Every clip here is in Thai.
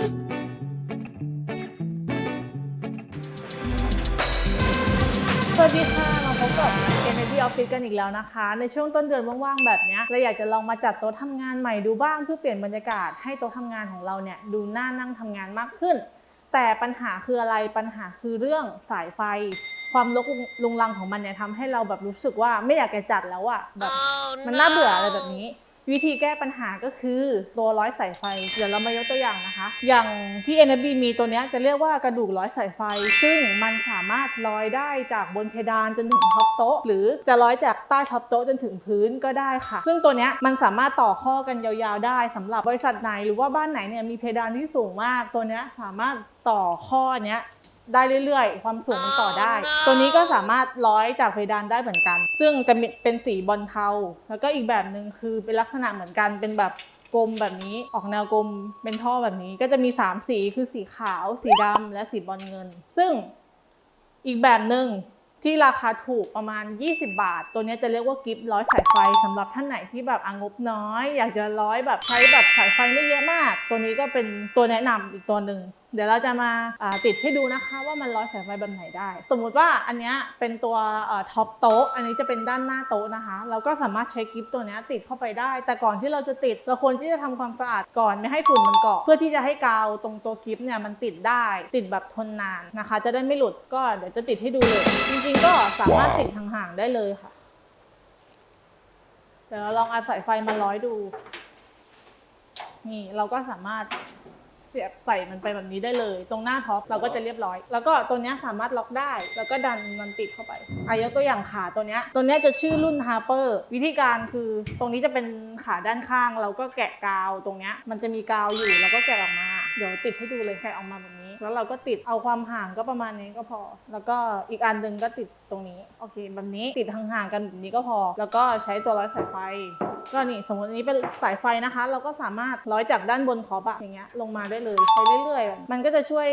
สวัสดีค่ะ มาพบกับ Energy Office กันอีกแล้วนะคะ ในช่วงต้นเดือนว่างๆแบบนี้เราอยากจะลองมาจัดโต๊ะทำงานใหม่ดูบ้างเพื่อเปลี่ยนบรรยากาศให้โต๊ะทำงานของเราเนี่ยดูน่านั่งทำงานมากขึ้น แต่ปัญหาคืออะไรปัญหาคือเรื่องสายไฟ ความรกลุงรังของมันเนี่ยทำให้เราแบบรู้สึกว่าไม่อยากจะจัดแล้วอะแบบมันน่าเบื่ออะไรแบบนี้ วิธีแก้ปัญหาก็คือตัวร้อยสายไฟ เดี๋ยวเรามายกตัวอย่างนะคะ อย่างที่ NB มีตัวนี้จะเรียกว่ากระดูกร้อยสายไฟ ซึ่งมันสามารถร้อยได้จากบนเพดานจนถึงท็อปโต๊ะ หรือจะร้อยจากใต้ท็อปโต๊ะจนถึงพื้นก็ได้ค่ะ ซึ่งตัวนี้มันสามารถต่อข้อกันยาวๆได้สำหรับบริษัทไหนหรือว่าบ้านไหนเนี่ยมีเพดานที่สูงมากตัวนี้สามารถต่อข้อเนี้ย ได้เรื่อยๆ ความสูงมันต่อได้ ตัวนี้ก็สามารถร้อยจากเพดานได้เหมือนกัน ซึ่งจะมีเป็นสีบอลเทา แล้วก็อีกแบบหนึ่งคือเป็นลักษณะเหมือนกันเป็นแบบกลมแบบนี้ออกแนวกลมเป็นท่อแบบนี้ ก็จะมี 3 สีคือสีขาว สีดำและสีบอลเงิน ซึ่งอีกแบบหนึ่งที่ราคาถูกประมาณ 20 บาท ตัวนี้จะเรียกว่ากิฟต์ร้อยสายไฟสำหรับท่านไหนที่แบบอางบน้อย อยากจะร้อยแบบใช้แบบสายไฟไม่เยอะมาก ตัวนี้ก็เป็นตัวแนะนำอีกตัวหนึ่ง เดี๋ยวเราจะมาติดให้ดูนะคะว่ามันร้อยสายไฟแบบไหนได้ สมมุติว่าอันนี้เป็นตัวท็อปโต๊ะอันนี้จะเป็นด้านหน้าโต๊ะนะคะ เราก็สามารถใช้กิฟต์ตัวนี้ติดเข้าไปได้ แต่ก่อนที่เราจะติดเราควรที่จะทำความสะอาดก่อนไม่ให้ฝุ่นมันเกาะเพื่อที่จะให้กาวตรงตัวกิฟต์เนี่ยมันติดได้ ติดแบบทนนานนะคะ จะได้ไม่หลุดก็เดี๋ยวจะติดให้ดูเลย จริงๆก็สามารถติดห่างๆได้เลยค่ะเดี๋ยวเราลองเอาสายไฟมาร้อยดู นี่เราก็สามารถ เสียบใส่มันไปแบบนี้ได้เลย ตรงหน้าท็อปเราก็จะเรียบร้อย แล้วก็ตัวนี้สามารถล็อกได้ แล้วก็ดันมันติดเข้าไปอายกตัวอย่างขาตัวนี้ตัวนี้จะชื่อรุ่น Harper วิธีการคือตรงนี้จะเป็นขาด้านข้าง เราก็แกะกาวตรงนี้มันจะมีกาวอยู่เราก็แกะออกมา เดี๋ยวติดให้ดูเลยแกะออกมาแบบนี้ แล้วเราก็ติดเอาความห่างก็ประมาณนี้ก็พอ แล้วก็อีกอันหนึ่งก็ติด ตรงนี้โอเคแบบนี้ติดห่างๆกันแบบนี้ก็พอ แล้วก็ใช้ตัวร้อยสายไฟ ก็นี่สมมติอันนี้เป็นสายไฟนะคะ เราก็สามารถร้อยจากด้านบนท็อปอะอย่างเงี้ยลงมาได้เลยไปเรื่อยๆ มันก็จะช่วย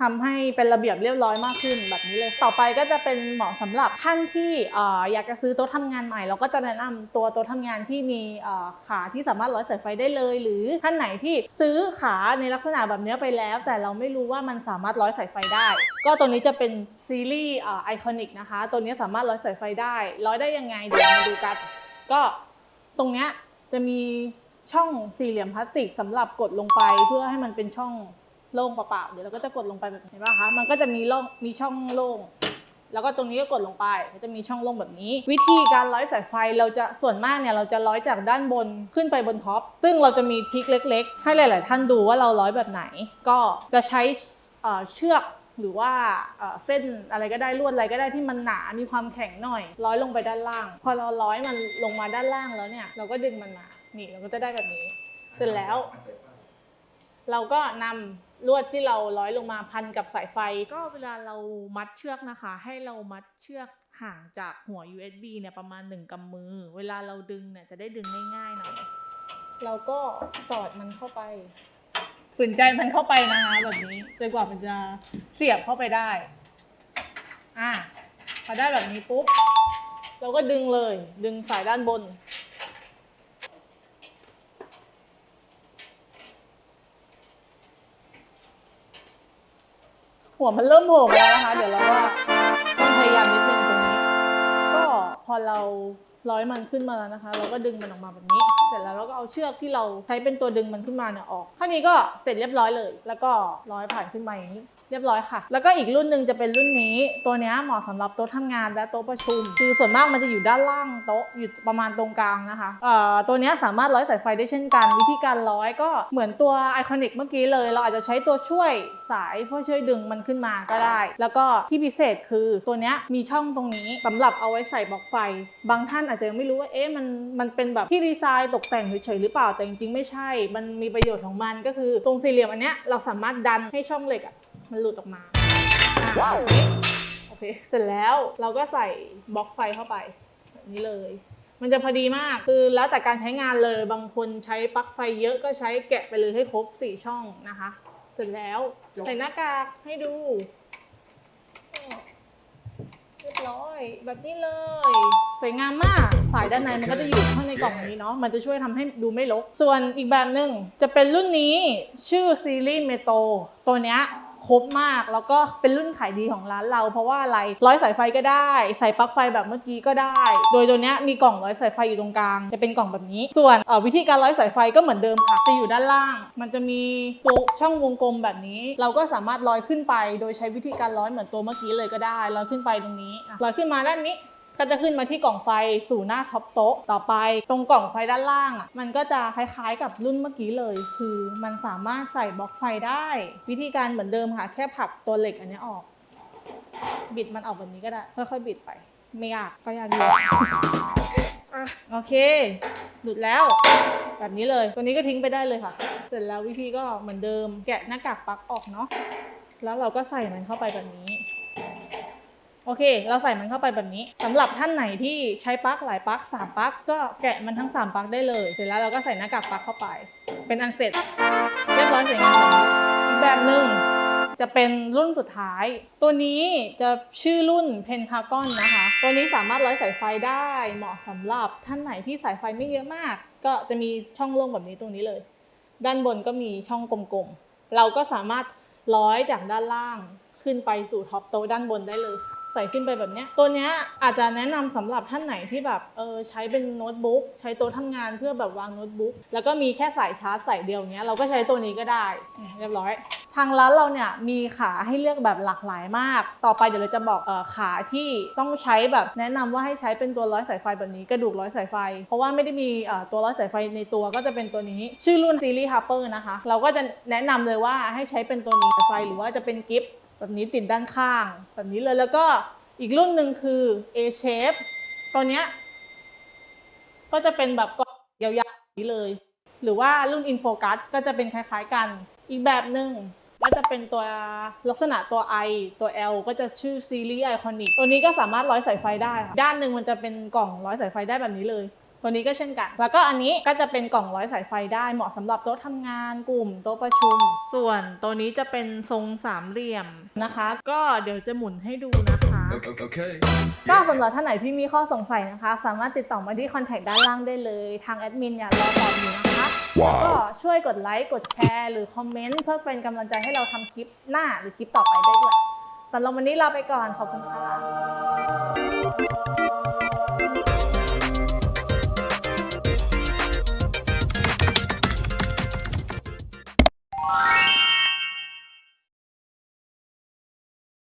ทำให้เป็นระเบียบเรียบร้อยมากขึ้นแบบนี้เลย ต่อไปก็จะเป็นเหมาะสำหรับท่านที่ออยากจะซื้อโต๊ะทำงานใหม่ เราก็จะแนะนำตัวโต๊ะทำงานที่มีขาที่สามารถร้อยสายไฟได้เลย หรือท่านไหนที่ซื้อขาในลักษณะแบบเนี้ยไปแล้ว แต่เราไม่รู้ว่ามันสามารถร้อยสายไฟได้ ก็ตัวนี้จะเป็นซีรีส์ไอคอนิกนะคะตัวนี้สามารถร้อยสายไฟได้ร้อยได้ยังไงเดี๋ยวมาดูกัน ก็ตรงเนี้ยจะมีช่องสี่เหลี่ยมพลาสติกสำหรับกดลงไปเพื่อให้มันเป็นช่องโล่งเปล่าๆเดี๋ยวเราก็จะกดลงไปแบบเห็นปะคะมันก็จะมีร่องมีช่องโล่งแล้วก็ตรงนี้ก็กดลงไปก็จะมีช่องโล่งแบบนี้ วิธีการร้อยสายไฟเราจะส่วนมากเนี่ยเราจะร้อยจากด้านบนขึ้นไปบนท็อปซึ่งเราจะมีทริกเล็ก ๆ ให้หลาย ๆ ท่านดูว่าเราร้อยแบบไหน ก็จะใช้เชือก หรือว่าเอ่อเส้นอะไรก็ได้ลวดอะไรก็ได้ที่มันหนา มีความแข็งหน่อย ร้อยลงไปด้านล่าง พอเราร้อยมันลงมาด้านล่างแล้วเนี่ย เราก็ดึงมันมา นี่เราก็จะได้แบบนี้ เสร็จแล้ว เราก็นำลวดที่เราร้อยลงมาพันกับสายไฟ ก็เวลาเรามัดเชือกนะคะ ให้เรามัดเชือกห่างจากหัว USB เนี่ยประมาณหนึ่งกำมือ เวลาเราดึงเนี่ยจะได้ดึงง่ายๆหน่อย เราก็สอดมันเข้าไป ฝืนใจมันเข้าไปนะคะแบบนี้จนกว่ามันจะเสียบเข้าไปได้ อะพอได้แบบนี้ปุ๊บ เราก็ดึงเลย ดึงสายด้านบน หัวมันเริ่มโผล่แล้วนะคะ เดี๋ยวเราก็ต้องพยายามนิดนึงตรงนี้ ก็พอเราร้อยมันขึ้นมาแล้วนะคะ เราก็ดึงมันออกมาแบบนี้ เสร็จแล้วเราก็เอาเชือกที่เราใช้เป็นตัวดึงมันขึ้นมาเนี่ยออกเท่านี้ก็เสร็จเรียบร้อยเลย แล้วก็ร้อยผ่านขึ้นมาอย่างนี้ เรียบร้อยค่ะ แล้วก็อีกรุ่นหนึ่งจะเป็นรุ่นนี้ ตัวนี้เหมาะสำหรับโต๊ะทำงานและโต๊ะประชุม คือส่วนมากมันจะอยู่ด้านล่างโต๊ะอยู่ประมาณตรงกลางนะคะเอ่อตัวนี้สามารถร้อยสายไฟได้เช่นกัน วิธีการร้อยก็เหมือนตัวไอคอนิกเมื่อกี้เลย เราอาจจะใช้ตัวช่วยสายเพื่อช่วยดึงมันขึ้นมาก็ได้ แล้วก็ที่พิเศษคือตัวนี้มีช่องตรงนี้สำหรับเอาไว้ใส่บล็อกไฟ บางท่านอาจจะยังไม่รู้ว่าเอ๊ะมันมันเป็นแบบที่ดีไซน์ตกแต่งเฉยๆหรือเปล่าแต่จริงๆไม่ใช่ มันมีประโยชน์ของมันก็คือตรงสี่เหลี่ยมอันเนี้ยเราสามารถดันให้ช่องเหล็กอะ มันหลุดออกมาอะแบบนี้โอเค เสร็จแล้วเราก็ใส่บล็อกไฟเข้าไปแบบนี้เลย มันจะพอดีมากคือแล้วแต่การใช้งานเลยบางคนใช้ปลั๊กไฟเยอะก็ใช้แกะไปเลยให้ครบสี่ช่องนะคะ เสร็จแล้วใส่หน้ากากให้ดูก็เรียบร้อยแบบนี้เลยสวยงามมากสายด้านในมันก็จะอยู่ข้างในกล่องนี้เนาะมันจะช่วยทำให้ดูไม่รกส่วนอีกแบบหนึ่งจะเป็นรุ่นนี้ชื่อซีรีส์เมโตตัวเนี้ย ครบมาก แล้วก็เป็นรุ่นขายดีของร้านเรา เพราะว่าอะไรร้อยสายไฟก็ได้ ใส่ปลั๊กไฟแบบเมื่อกี้ก็ได้ โดยตัวเนี้ยมีกล่องร้อยสายไฟอยู่ตรงกลาง จะเป็นกล่องแบบนี้ ส่วนวิธีการร้อยสายไฟก็เหมือนเดิมค่ะจะอยู่ด้านล่าง มันจะมีตัวช่องวงกลมแบบนี้ เราก็สามารถร้อยขึ้นไป โดยใช้วิธีการร้อยเหมือนตัวเมื่อกี้เลยก็ได้ร้อยขึ้นไปตรงนี้ร้อยขึ้นมาด้านนี้ ก็จะขึ้นมาที่กล่องไฟสู่หน้าท็อปโต๊ะต่อไป ตรงกล่องไฟด้านล่างอะมันก็จะคล้ายๆกับรุ่นเมื่อกี้เลย คือมันสามารถใส่บล็อกไฟได้ วิธีการเหมือนเดิมค่ะ แค่ผลักตัวเหล็กอันนี้ออก บิดมันออกแบบนี้ก็ได้ค่อยๆบิดไป ไม่ยากก็ยากอยู่โอเค หลุดแล้ว แบบนี้เลยตัวนี้ก็ทิ้งไปได้เลยค่ะ เสร็จแล้ววิธีก็เหมือนเดิม แกะหน้ากากปลั๊กออกเนาะแล้วเราก็ใส่มันเข้าไปแบบนี้ โอเค เราใส่มันเข้าไปแบบนี้สำหรับท่านไหนที่ใช้ปลั๊กหลายปลั๊กสามปลั๊กก็แกะมันทั้งสามปลั๊กได้เลย เสร็จแล้วเราก็ใส่หน้ากากปลั๊กเข้าไป เป็นอันเสร็จ เรียบร้อยสวยงามแบบนี้อีกแบบหนึ่งจะเป็นรุ่นสุดท้าย ตัวนี้จะชื่อรุ่นเพนทากอนนะคะ ตัวนี้สามารถร้อยสายไฟได้เหมาะสำหรับท่านไหนที่สายไฟไม่เยอะมาก ก็จะมีช่องโล่งแบบนี้ตรงนี้เลย ด้านบนก็มีช่องกลมๆ เราก็สามารถร้อยจากด้านล่างขึ้นไปสู่ท็อปโต๊ะด้านบนได้เลยค่ะ ใส่ขึ้นไปแบบเนี้ยตัวเนี้ยอาจจะแนะนำสำหรับท่านไหนที่แบบเออใช้เป็นโน้ตบุ๊กใช้โต๊ะทำงานเพื่อแบบวางโน้ตบุ๊กแล้วก็มีแค่สายชาร์จสายเดียวเนี้ยเราก็ใช้ตัวนี้ก็ได้เรียบร้อยทางร้านเราเนี่ยมีขาให้เลือกแบบหลากหลายมาก ต่อไปเดี๋ยวเราจะบอกออขาที่ต้องใช้แบบแนะนำว่าให้ใช้เป็นตัวร้อยสายไฟแบบนี้กระดูกร้อยสายไฟ เพราะว่าไม่ได้มีตัวร้อยสายไฟในตัวก็จะเป็นตัวนี้ ชื่อรุ่นซีรีส์ฮาร์เปอร์นะคะ เราก็จะแนะนำเลยว่าให้ใช้เป็นตัวนี้สายไฟหรือว่าจะเป็นกิฟต์ แบบนี้ติดด้านข้าง แบบนี้เลยแล้วก็อีกรุ่นหนึ่งคือ A shape ตัวเนี้ยก็จะเป็นแบบกล่องยาวๆแบบนี้เลย หรือว่ารุ่น Infocus ก็จะเป็นคล้ายๆกัน อีกแบบหนึ่งก็จะเป็นตัวลักษณะตัว I ตัว L ก็จะชื่อซีรีส์ไอคอนิกตัวนี้ก็สามารถร้อยสายไฟได้ค่ะด้านหนึ่งมันจะเป็นกล่องร้อยสายไฟได้แบบนี้เลย ตัวนี้ก็เช่นกัน แล้วก็อันนี้ก็จะเป็นกล่องร้อยสายไฟได้เหมาะสำหรับโต๊ะทำงานกลุ่มโต๊ะประชุม ส่วนตัวนี้จะเป็นทรงสามเหลี่ยมนะคะ ก็เดี๋ยวจะหมุนให้ดูนะคะ Okay. okay. ก็สำหรับท่านไหนที่มีข้อสงสัยนะคะ สามารถติดต่อมาที่คอนแทคด้านล่างได้เลย ทางแอดมินเนี่ยรอตอบอยู่นะคะว้าวก็ช่วยกดไลค์กดแชร์หรือคอมเมนต์เพื่อเป็นกำลังใจให้เราทำคลิปหน้าหรือคลิปต่อไปได้ด้วยสำหรับวันนี้ลาไปก่อนขอบคุณค่ะ